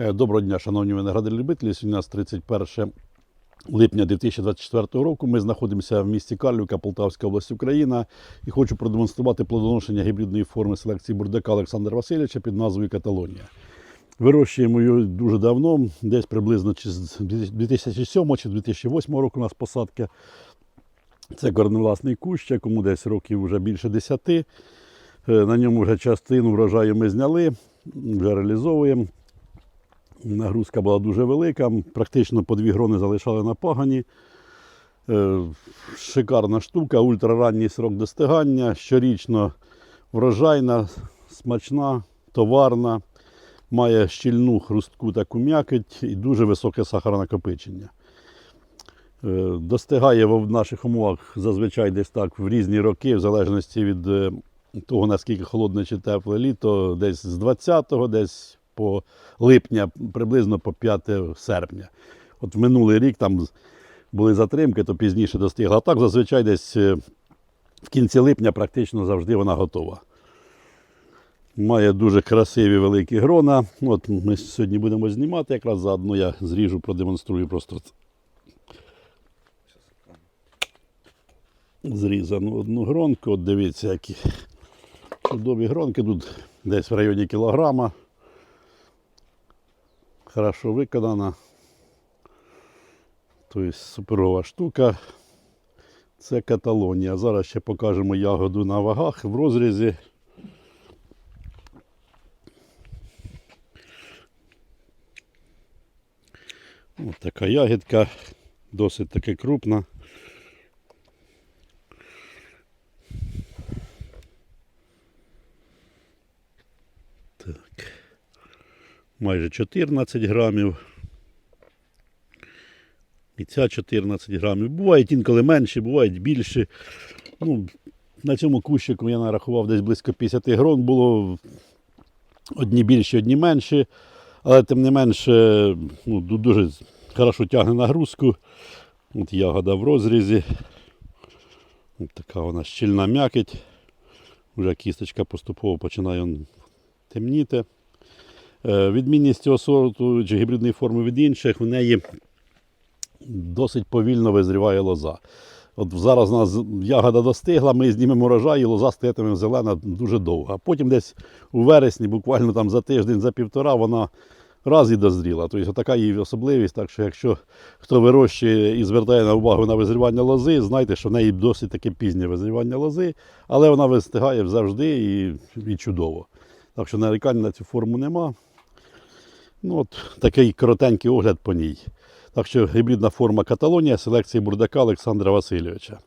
Е, Доброго дня, шановні виноградарі-любителі. Сьогодні у нас 31 липня 2024 року. Ми знаходимося в місті Карлівка, Полтавська область, Україна. І хочу продемонструвати плодоношення гібридної форми селекції бурдака Олександра Васильовича під назвою Каталонія. Вирощуємо її дуже давно, десь приблизно з 2007 чи 2008 року у нас посадка. Це корневласний кущ, якому десь років вже більше 10. Е, На ньому вже частину врожаю ми зняли, вже реалізовуємо. Нагрузка була дуже велика, практично по дві грони залишали на пагані. Е, Шикарна штука, ультраранній срок достигання, щорічно врожайна, смачна, товарна, має щільну хрустку таку м'якоть і дуже високе сахаронакопичення. Е, Достигає в наших умовах зазвичай десь так в різні роки, в залежності від е, того, наскільки холодне чи тепле літо, десь з 20-го, десь по липня, приблизно по 5 серпня. От минулий рік там були затримки, то пізніше достигла. А так зазвичай десь е, в кінці липня практично завжди вона готова. Має дуже красиві великі грона. От ми сьогодні будемо знімати, якраз заодно я зріжу, продемонструю просто зрізану одну гронку. От дивіться, які чудові гронки. Тут десь в районі кілограма. Хорошо виконана. Тобто суперова штука. Це Каталонія. Зараз ще покажемо ягоду на вагах в розрізі. Ось така ягідка, досить таки крупна. Майже 14 грамів. І ця 14 грамів. Бувають інколи менші, бувають більші. Ну, на цьому кущику я нарахував десь близько 50 грон було. Одні більші, одні менші. Але тим не менше ну, дуже хорошо тягне нагрузку. От ягода в розрізі. От така вона щільна м'якоть. Вже кісточка поступово починає темніти. Е, Відмінність цього сорту чи гібридної форми від інших, в неї досить повільно визріває лоза. От зараз у нас ягода достигла, ми знімемо урожай, і лоза стоятиме зелена дуже довго. А потім десь у вересні, буквально там за тиждень, за півтора, вона раз і дозріла. Тобто така її особливість. Так що якщо хто вирощує і звертає на увагу на визрівання лози, знайте, що в неї досить таке пізнє визрівання лози, але вона вистигає завжди і, і чудово. Так що нарікань на цю форму нема. Ну, от такий коротенький огляд по ній. Так що гібридна форма Каталонія селекції бурдака Олександра Васильовича.